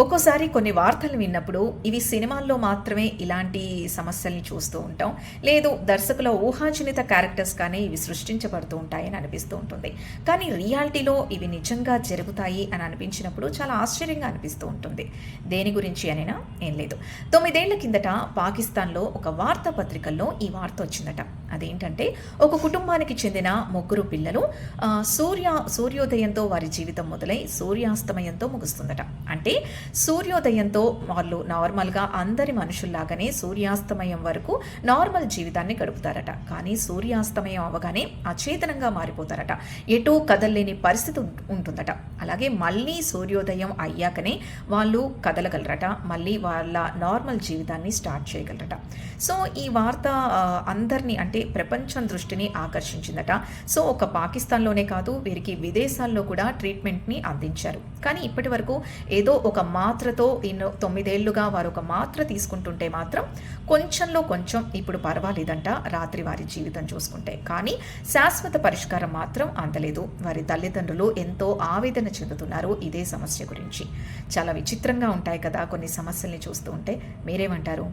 ఒక్కోసారి కొన్ని వార్తలు విన్నప్పుడు ఇవి సినిమాల్లో మాత్రమే ఇలాంటి సమస్యల్ని చూస్తూ ఉంటాం. లేదు దర్శకుల ఊహాజనిత క్యారెక్టర్స్ కానీ ఇవి సృష్టించబడుతూ ఉంటాయని అనిపిస్తూ ఉంటుంది. కానీ రియాలిటీలో ఇవి నిజంగా జరుగుతాయి అని అనిపించినప్పుడు చాలా ఆశ్చర్యంగా అనిపిస్తూ ఉంటుంది. దేని గురించి అనినా? ఏం లేదు. తొమ్మిదేళ్ళ కిందట పాకిస్తాన్లో ఒక వార్తాపత్రికల్లో ఈ వార్త వచ్చిందట. అదేంటంటే ఒక కుటుంబానికి చెందిన ముగ్గురు పిల్లలు సూర్య సూర్యోదయంతో వారి జీవితం మొదలై సూర్యాస్తమయంతో ముగుస్తుందట. అంటే సూర్యోదయంతో వాళ్ళు నార్మల్గా అందరి మనుషుల్లాగానే సూర్యాస్తమయం వరకు నార్మల్ జీవితాన్ని గడుపుతారట. కానీ సూర్యాస్తమయం అవగానే అచేతనంగా మారిపోతారట. ఎటూ కదలలేని పరిస్థితి ఉంటుందట. అలాగే మళ్ళీ సూర్యోదయం అయ్యాకనే వాళ్ళు కదలగలరట. మళ్ళీ వాళ్ళ నార్మల్ జీవితాన్ని స్టార్ట్ చేయగలరట. సో ఈ వార్త అందరినీ అంటే ప్రపంచం దృష్టిని ఆకర్షించిందట. సో ఒక పాకిస్తాన్లోనే కాదు వీరికి విదేశాల్లో కూడా ట్రీట్మెంట్ని అందించారు. కానీ ఇప్పటి వరకు ఏదో ఒక మాత్రతో ఎన్నో తొమ్మిదేళ్ళుగా వారు ఒక మాత్ర తీసుకుంటుంటే మాత్రం కొంచెంలో కొంచెం ఇప్పుడు పర్వాలేదంట రాత్రి వారి జీవితం చూసుకుంటే. కానీ శాశ్వత పరిష్కారం మాత్రం అందలేదు. వారి తల్లిదండ్రులు ఎంతో ఆవేదన చెందుతున్నారు ఇదే సమస్య గురించి. చాలా విచిత్రంగా ఉంటాయి కదా కొన్ని సమస్యల్ని చూస్తూ ఉంటే మీరేమంటారు?